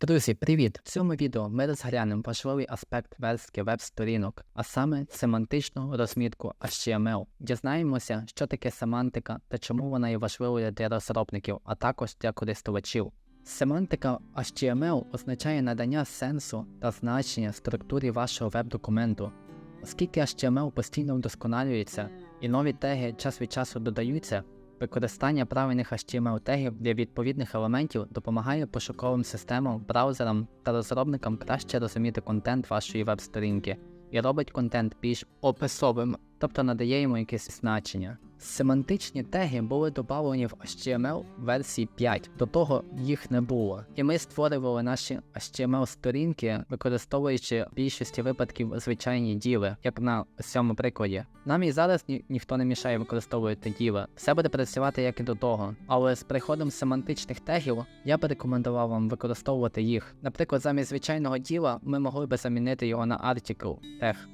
Друзі, привіт! В цьому відео ми розглянемо важливий аспект верстки веб-сторінок, а саме семантичну розмітку HTML. Дізнаємося, що таке семантика та чому вона є важливою для розробників, а також для користувачів. Семантика HTML означає надання сенсу та значення структурі вашого веб-документу. Оскільки HTML постійно вдосконалюється і нові теги час від часу додаються, Використання правильних HTML тегів для відповідних елементів допомагає пошуковим системам, браузерам та розробникам краще розуміти контент вашої веб-сторінки і робить контент більш описовим, тобто надає йому якесь значення. Семантичні теги були додавлені в HTML версії 5, до того їх не було. І ми створювали наші HTML-сторінки, використовуючи в більшості випадків звичайні діви, як на цьому прикладі. Нам і зараз ні ніхто не мішає використовувати діви. Все буде працювати як і до того. Але з приходом семантичних тегів я би рекомендував вам використовувати їх. Наприклад, замість звичайного діла ми могли би замінити його на article тег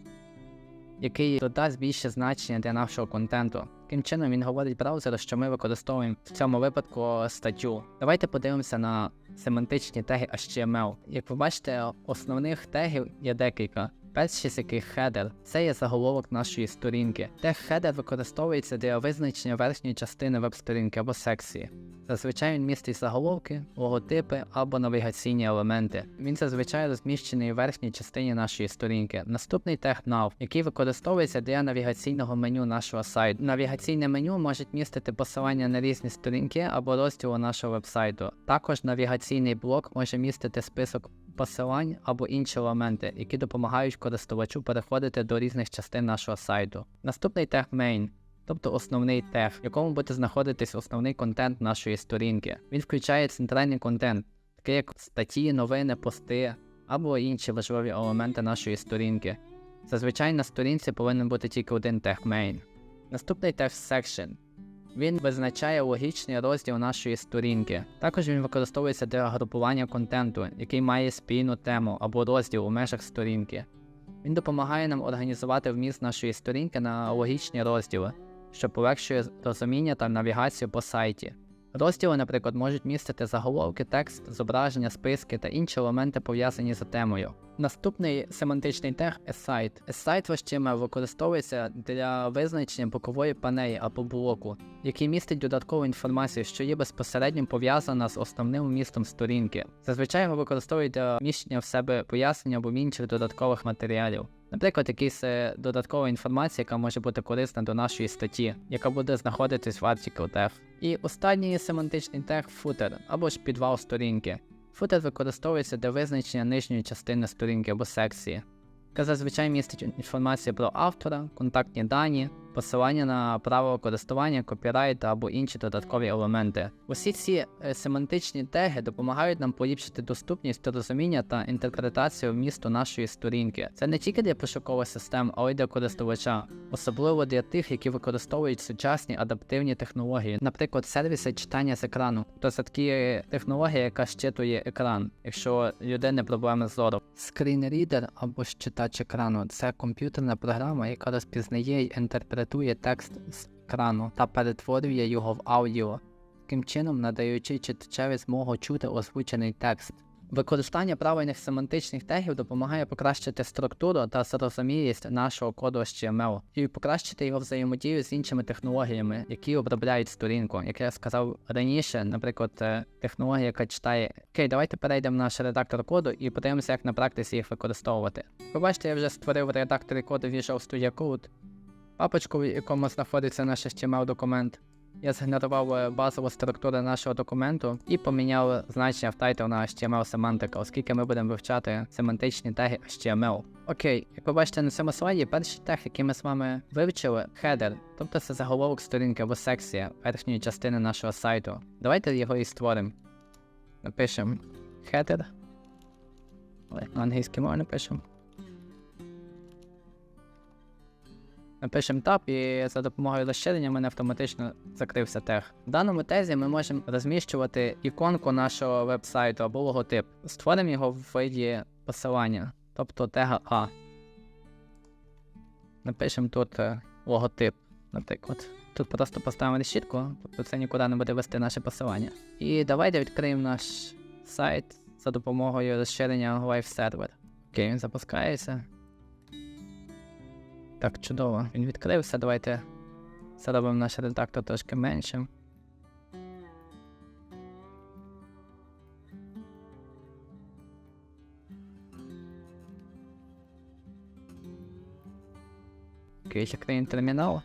який додасть більше значення для нашого контенту. Таким чином він говорить браузеру, що ми використовуємо в цьому випадку статтю. Давайте подивимося на семантичні теги HTML. Як ви бачите, основних тегів є декілька. Перший з яких header – це є заголовок нашої сторінки. Тег header використовується для визначення верхньої частини веб-сторінки або секції. Зазвичай він містить заголовки, логотипи або навігаційні елементи. Він зазвичай розміщений у верхній частині нашої сторінки. Наступний тег nav, який використовується для навігаційного меню нашого сайту. Навігаційне меню може містити посилання на різні сторінки або розділу нашого вебсайту. Також навігаційний блок може містити список посилань або інші елементи, які допомагають користувачу переходити до різних частин нашого сайту. Наступний тег main. Тобто основний тег, в якому буде знаходитись основний контент нашої сторінки. Він включає центральний контент, такий як статті, новини, пости або інші важливі елементи нашої сторінки. Зазвичай на сторінці повинен бути тільки один тег main. Наступний тег section. Він визначає логічний розділ нашої сторінки. Також він використовується для групування контенту, який має спільну тему або розділ у межах сторінки. Він допомагає нам організувати вміст нашої сторінки на логічні розділи, що полегшує розуміння та навігацію по сайті. Розділи, наприклад, можуть містити заголовки, текст, зображення, списки та інші елементи пов'язані з темою. Наступний семантичний тег в HTML використовується для визначення бокової панелі або блоку, який містить додаткову інформацію, що є безпосередньо пов'язана з основним вмістом сторінки. Зазвичай його використовують для вміщення в себе пояснення або інших додаткових матеріалів. Наприклад, якась е, додаткова інформація, яка може бути корисна до нашої статті, яка буде знаходитись в article tag. І останній семантичний тег футер або ж підвал сторінки. Футер використовується для визначення нижньої частини сторінки або секції, яка зазвичай містить інформацію про автора, контактні дані, посилання на право користування, копірайт або інші додаткові елементи. Усі ці е, семантичні теги допомагають нам поліпшити доступність, розуміння та інтерпретацію вмісту нашої сторінки. Це не тільки для пошукових систем, але й для користувача, особливо для тих, які використовують сучасні адаптивні технології, наприклад, сервіси читання з екрану. Тобто це такі технології, яка щитує екран, якщо людини проблеми з зором. Скрінрідер або ж читач екрану це комп'ютерна програма, яка розпізнає й інтерпретує інтерпретує текст з екрану та перетворює його в аудіо, таким чином надаючи читачеві змогу чути озвучений текст. Використання правильних семантичних тегів допомагає покращити структуру та зрозумілість нашого коду HTML і покращити його взаємодію з іншими технологіями, які обробляють сторінку. Як я сказав раніше, наприклад, е, технологія, яка читає. Окей, давайте перейдемо в наш редактор коду і подивимося, як на практиці їх використовувати. Ви бачите, я вже створив в редакторі коду Visual Studio Code папочку, в якому знаходиться наш HTML документ. Я згенерував е, базову структуру нашого документу і поміняв значення в тайтл на HTML семантика, оскільки ми будемо вивчати семантичні теги HTML. Окей, як ви бачите на цьому слайді, перший тег, який ми з вами вивчили, header, тобто це заголовок сторінки або секція верхньої частини нашого сайту. Давайте його і створимо. Напишемо. На англійській мові напишемо. Напишемо tab і за допомогою розширення мене автоматично закрився тег. В даному тезі ми можемо розміщувати іконку нашого веб-сайту або логотип. Створимо його в виді посилання, тобто тега А. Напишемо тут е, логотип, наприклад. Тут просто поставимо решітку, тобто це нікуди не буде вести наше посилання. І давайте відкриємо наш сайт за допомогою розширення Live Server. Окей, він запускається. Так, чудово. Він відкрився. Давайте зробимо наш редактор трошки меншим. Окей, закриємо термінал.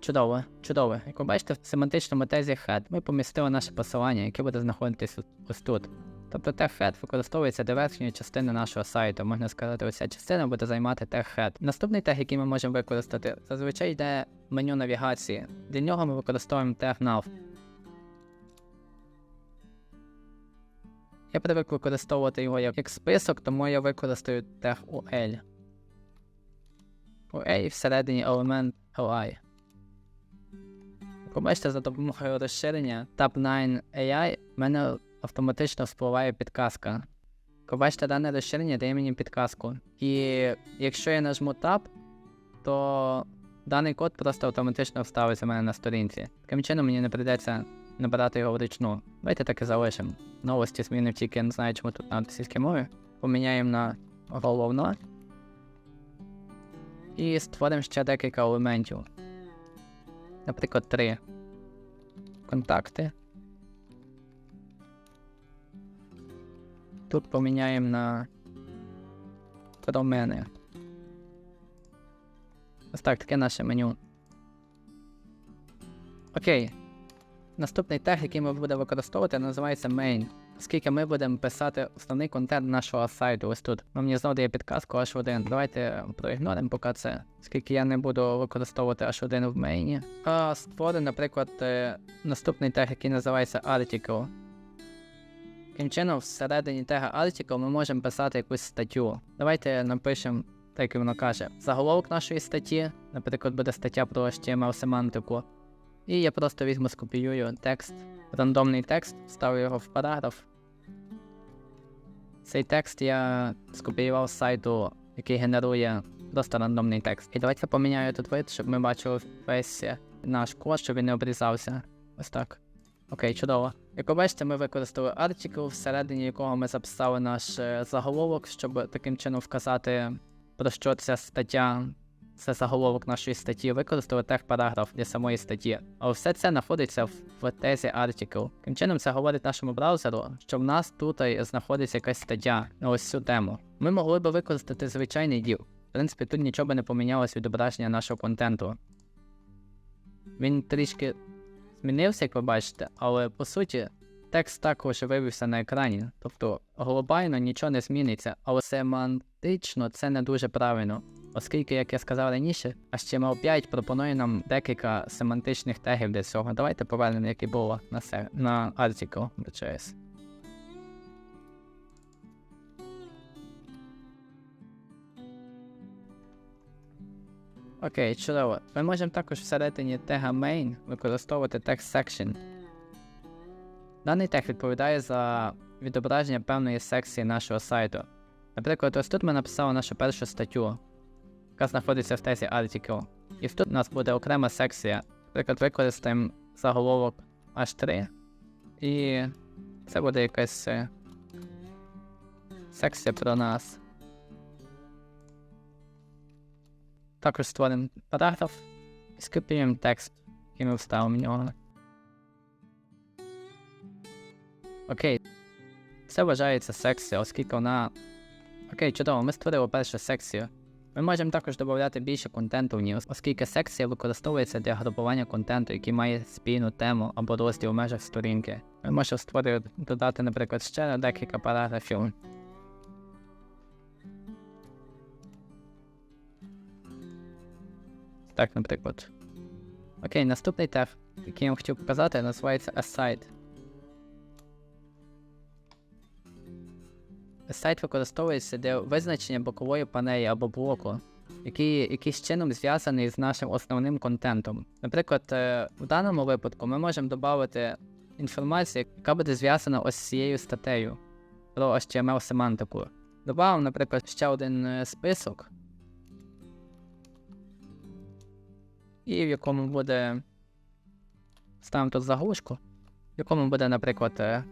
Чудово, чудово. Як ви бачите, в семантичному тезі head ми помістили наше посилання, яке буде знаходитись ось- тут. Тобто тег head використовується для верхньої частини нашого сайту. Можна сказати, ось ця частина буде займати тег head. Наступний тег, який ми можемо використати, зазвичай йде меню навігації. Для нього ми використовуємо тег. Я привик використовувати його як, список, тому я використаю тег UL. UA всередині елемент LI. Як ви бачите, за допомогою розширення Tab9 AI в мене автоматично вспливає підказка. Бачите, дане розширення дає мені підказку. І якщо я нажму Tab, то даний код просто автоматично вставиться в мене на сторінці. Таким чином мені не прийдеться набирати його вручну. Давайте так і залишимо. Новості змінив тільки не знаю, чому тут на російській мові. Поміняємо на головно. І створимо ще декілька елементів. Наприклад, три контакти. Тут поміняємо на про мене. Ось так, таке наше меню. Окей. Наступний тег, який ми будемо використовувати, називається main. Оскільки ми будемо писати основний контент нашого сайту ось тут. Ну, мені знову дає підказку H1. Давайте проігноримо поки це, оскільки я не буду використовувати H1 в мейні. А створю, наприклад, е, наступний тег, який називається article. Таким чином, всередині тега article ми можемо писати якусь статтю. Давайте напишемо, так як воно каже, заголовок нашої статті, наприклад, буде стаття про HTML семантику. І я просто візьму, скопіюю текст, рандомний текст, вставлю його в параграф. Цей текст я скопіював з сайту, який генерує просто рандомний текст. І давайте поміняю тут вид, щоб ми бачили весь наш код, щоб він не обрізався. Ось так. Окей, чудово. Як ви бачите, ми використали article, всередині якого ми записали наш е, заголовок, щоб таким чином вказати, про що ця стаття, це заголовок нашої статті, використали тег параграф для самої статті. Але все це знаходиться в, в тезі article. Таким чином, це говорить нашому браузеру, що в нас тут е, знаходиться якась стаття на ось цю тему. Ми могли би використати звичайний div. В принципі, тут нічого би не помінялось відображення нашого контенту. Він трішки змінився, як ви бачите, але по суті текст також вивівся на екрані. Тобто глобально нічого не зміниться, але семантично це не дуже правильно. Оскільки, як я сказав раніше, HTML5 пропонує нам декілька семантичних тегів для цього. Давайте повернемо, як і було на, се... на article Окей, чудово. Ми можемо також всередині тега main використовувати text section. Даний тег відповідає за відображення певної секції нашого сайту. Наприклад, ось тут ми написали нашу першу статтю, яка знаходиться в тезі article. І тут у нас буде окрема секція. Наприклад, використаємо заголовок H3. І це буде якась е, секція про нас. Також створимо параграф і скопіюємо текст, який ми вставимо в нього. Окей. Це вважається секція, оскільки вона. Окей, чудово, ми створили першу секцію. Ми можемо також додати більше контенту в ній, оскільки секція використовується для групування контенту, який має спільну тему або розділ в межах сторінки. Ми можемо створити, додати, наприклад, ще декілька параграфів. Так, наприклад. Окей, наступний тег, який я вам хотів показати, називається Aside. Сайт використовується для визначення бокової панелі або блоку, який якийсь чином зв'язаний з нашим основним контентом. Наприклад, е, в даному випадку ми можемо додати інформацію, яка буде зв'язана ось з цією статтею про HTML семантику. Добавимо, наприклад, ще один е, список, і в якому буде. Ставимо тут заглушку, в якому буде, наприклад, е,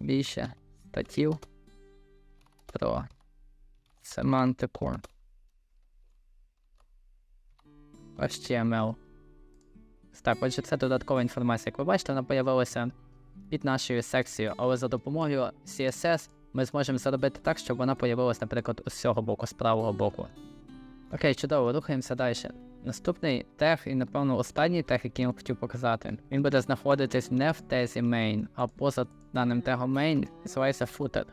більше статтів про семантику HTML. Так, отже, це додаткова інформація. Як ви бачите, вона появилася під нашою секцією, але за допомогою CSS ми зможемо зробити так, щоб вона появилася, наприклад, з цього боку, з правого боку. Окей, чудово, рухаємося далі. Наступний тег, і напевно останній тег, який я хотів показати, він буде знаходитись не в тезі main, а поза даним тегом main, називається footer.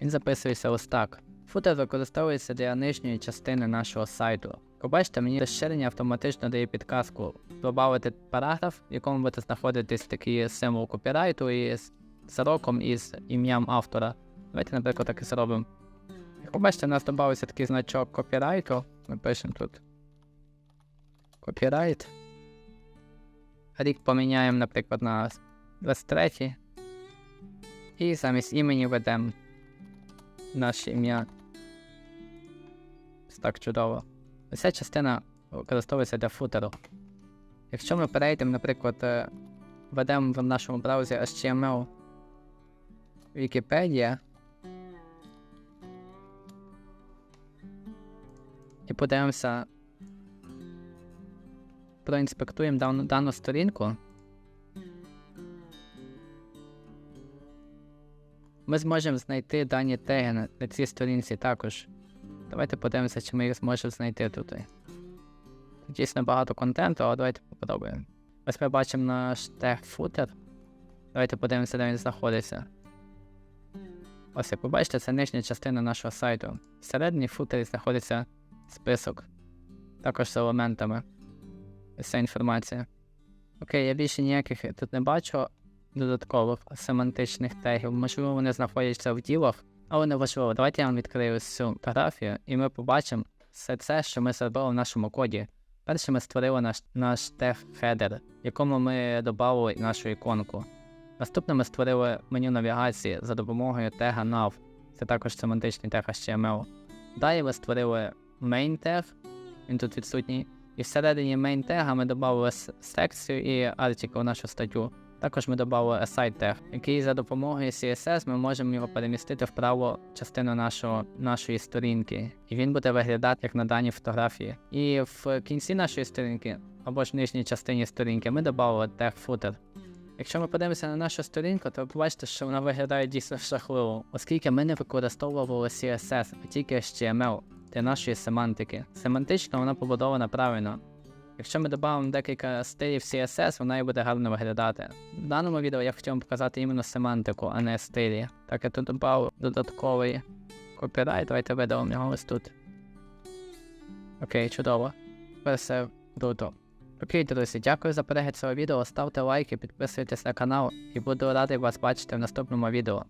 Він записується ось так. Футер використовується для нижньої частини нашого сайту. Як мені розширення автоматично дає підказку додати параграф, в якому буде знаходитись такий символ копірайту із сроком і з ім'ям автора. Давайте, наприклад, так і зробимо. Як бачите, у нас додався такий значок копірайту. Ми пишемо тут копірайт. Рік поміняємо, наприклад, на 23. І замість імені ведемо наше ім'я. Так чудово. Ось ця частина використовується для футеру. Якщо ми перейдемо, наприклад, е, введемо в нашому браузері HTML Wikipedia і подивимося, проінспектуємо дану, дану сторінку. Ми зможемо знайти дані теги на, цій сторінці також. Давайте подивимося, чи ми їх зможемо знайти тут. Тут дійсно багато контенту, але давайте попробуємо. Ось ми бачимо наш тег footer. Давайте подивимося, де він знаходиться. Ось як ви бачите, це нижня частина нашого сайту. Всередині в футері знаходиться список. Також з елементами. Ця інформація. Окей, я більше ніяких тут не бачу додаткових семантичних тегів. Можливо, вони знаходяться в ділах, але не важливо. Давайте я вам відкрию цю графію, і ми побачимо все це, що ми зробили в нашому коді. Перше ми створили наш, наш тег header, в якому ми додали нашу іконку. Наступне ми створили меню навігації за допомогою тега nav. Це також семантичний тег HTML. Далі ми створили main тег, він тут відсутній. І всередині main тега ми додали секцію і article, нашу статтю. Також ми додали aside тег, який за допомогою CSS ми можемо його перемістити в праву частину нашого, нашої сторінки. І він буде виглядати як на даній фотографії. І в кінці нашої сторінки, або ж в нижній частині сторінки, ми додали тег footer. Якщо ми подивимося на нашу сторінку, то ви побачите, що вона виглядає дійсно жахливо, оскільки ми не використовували CSS, а тільки HTML для нашої семантики. Семантично вона побудована правильно. Якщо ми додамо декілька стилів CSS, вона і буде гарно виглядати. В даному відео я хотів вам показати іменно семантику, а не стилі. Так я тут додав додатковий копірайт, давайте видалимо його ось тут. Окей, чудово. Тепер все круто. Окей, друзі, дякую за перегляд цього відео. Ставте лайки, підписуйтесь на канал і буду радий вас бачити в наступному відео.